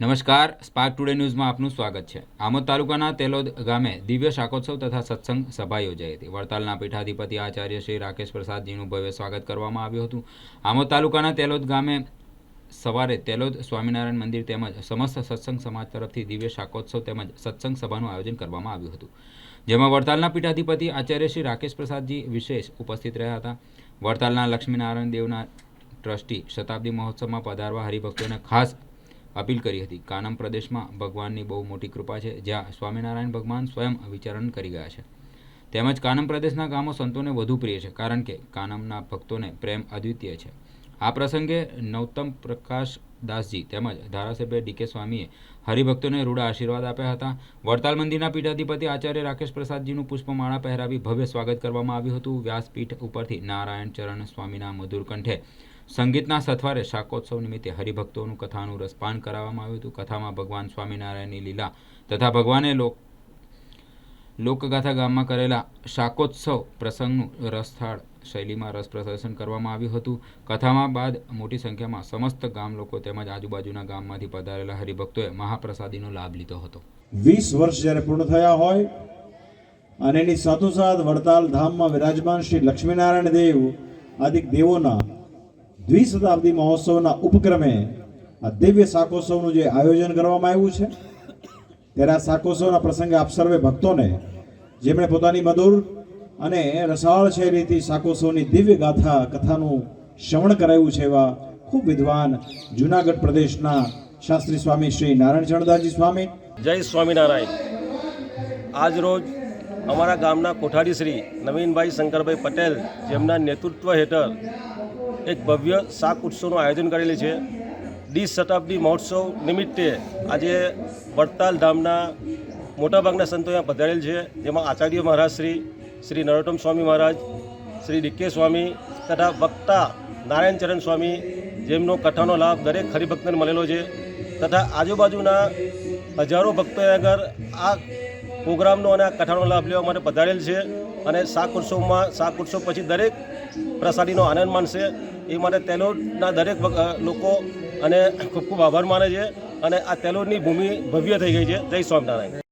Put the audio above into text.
નમસ્કાર spark today ન્યૂઝમાં આપનું સ્વાગત છે. આમોદ તાલુકાના તેલોદ ગામે દિવ્ય શાકોત્સવ તથા સત્સંગ સભા યોજાઈ હતી. વડતાલના પીઠાધિપતિ આચાર્ય શ્રી રાકેશ પ્રસાદજીનું ભવ્ય સ્વાગત કરવામાં આવ્યું હતું. આમોદ તાલુકાના તેલોદ ગામે સવારે તેલોદ સ્વામિનારાયણ મંદિર તેમજ સમસ્ત સત્સંગ સમાજ તરફથી દિવ્ય શાકોત્સવ તેમજ સત્સંગ સભાનું આયોજન કરવામાં આવ્યું હતું. જેમાં વડતાલના પીઠાધિપતિ આચાર્ય શ્રી રાકેશ પ્રસાદજી વિશેષ ઉપસ્થિત રહ્યા હતા. વડતાલના લક્ષ્મીનારાયણ દેવના ટ્રસ્ટી શતાબ્દી મહોત્સવમાં પધારવા હરિભક્તોને ખાસ અપીલ કરી હતી. કાનમ પ્રદેશમાં ભગવાનની બહુ મોટી કૃપા છે, જ્યાં સ્વામિનારાયણ ભગવાન સ્વયં વિચરણ કરી ગયા છે. તેમજ કાનમ પ્રદેશના ગામો સંતોને વધુ પ્રિય છે, કારણ કે કાનમના ભક્તોને પ્રેમ અદ્વિતીય છે. આ પ્રસંગે નૌતમ પ્રકાશ દાસજી તેમજ ધારાસભ્ય ડીકે સ્વામીએ હરિભક્તોને રૂડા આશીર્વાદ આપ્યા હતા. વડતાલ મંદિરના પીઠાધિપતિ આચાર્ય રાકેશ પ્રસાદજીનું પુષ્પમાળા પહેરાવી ભવ્ય સ્વાગત કરવામાં આવ્યું હતું. વ્યાસપીઠ ઉપરથી નારાયણ ચરણ સ્વામીના મધુર કંઠે સંગીતના સથવારે શાકોત્સવ નિમિત્તે હરિભક્તોનું કથાનું રસપાન કરાવવામાં આવ્યું હતું. કથામાં ભગવાન સ્વામિનારાયણની લીલા તથા ભગવાને લોક લોકગાથા ગામમાં કરેલા શાકોત્સવ પ્રસંગનું રસથાળ શૈલીમાં રસ પ્રદર્શન કરવામાં આવ્યું હતું. કથામાં બાદ મોટી સંખ્યામાં સમસ્ત ગામ લોકો તેમજ આજુબાજુના ગામમાંથી પધારેલા હરિભક્તોએ મહાપ્રસાદીનો લાભ લીધો હતો. વીસ વર્ષ જ્યારે પૂર્ણ થયા હોય અને એની સાથોસાથ વડતાલ ધામમાં વિરાજમાન શ્રી લક્ષ્મીનારાયણ દેવ, આદિક દેવોના દ્વિશતાબ્દી મહોત્સવના ઉપક્રમે આ દિવ્ય શાકોત્સવનું જે આયોજન કરવામાં આવ્યું છે, ત્યારે આ શાકોત્સવના પ્રસંગે આપ સર્વે ભક્તોને, જેમણે પોતાની મધુર અને રસાળ શૈલીથી શાકોત્સવની દિવ્ય ગાથા, કથાનું શ્રવણ કરાયું છે એવા ખૂબ વિદ્વાન જુનાગઢ પ્રદેશના શાસ્ત્રી સ્વામી શ્રી નારાયણ ચરણદાસજી સ્વામી. જય સ્વામિનારાયણ. આજ રોજ અમારા ગામના કોઠારી શ્રી નવીનભાઈ શંકરભાઈ પટેલ જેમના નેતૃત્વ હેઠળ એક ભવ્ય શાક ઉત્સવનું આયોજન કરેલું છે. ડીસ શતાબ્દી મહોત્સવ નિમિત્તે આજે વડતાલ ધામના મોટાભાગના સંતો અહીંયા પધારેલ છે. જેમાં આચાર્ય મહારાજ શ્રી શ્રી નરોત્તમ સ્વામી મહારાજ, શ્રી ડીકે સ્વામી તથા વક્તા નારાયણ ચરણ સ્વામી જેમનો કથાનો લાભ દરેક હરિભક્તને મળેલો છે. તથા આજુબાજુના હજારો ભક્તોએ આગળ આ પ્રોગ્રામનો અને આ કથાનો લાભ લેવા માટે પધારેલ છે અને શાક ઉત્સવમાં શાક ઉત્સવ પછી દરેક પ્રસાદીનો આનંદ માનશે એ માટે તેલોડના દરેક લોકો અને ખૂબ ખૂબ આભાર માને છે અને આ તેલોડની ભૂમિ ભવ્ય થઈ ગઈ છે. જય સ્વામિનારાયણ.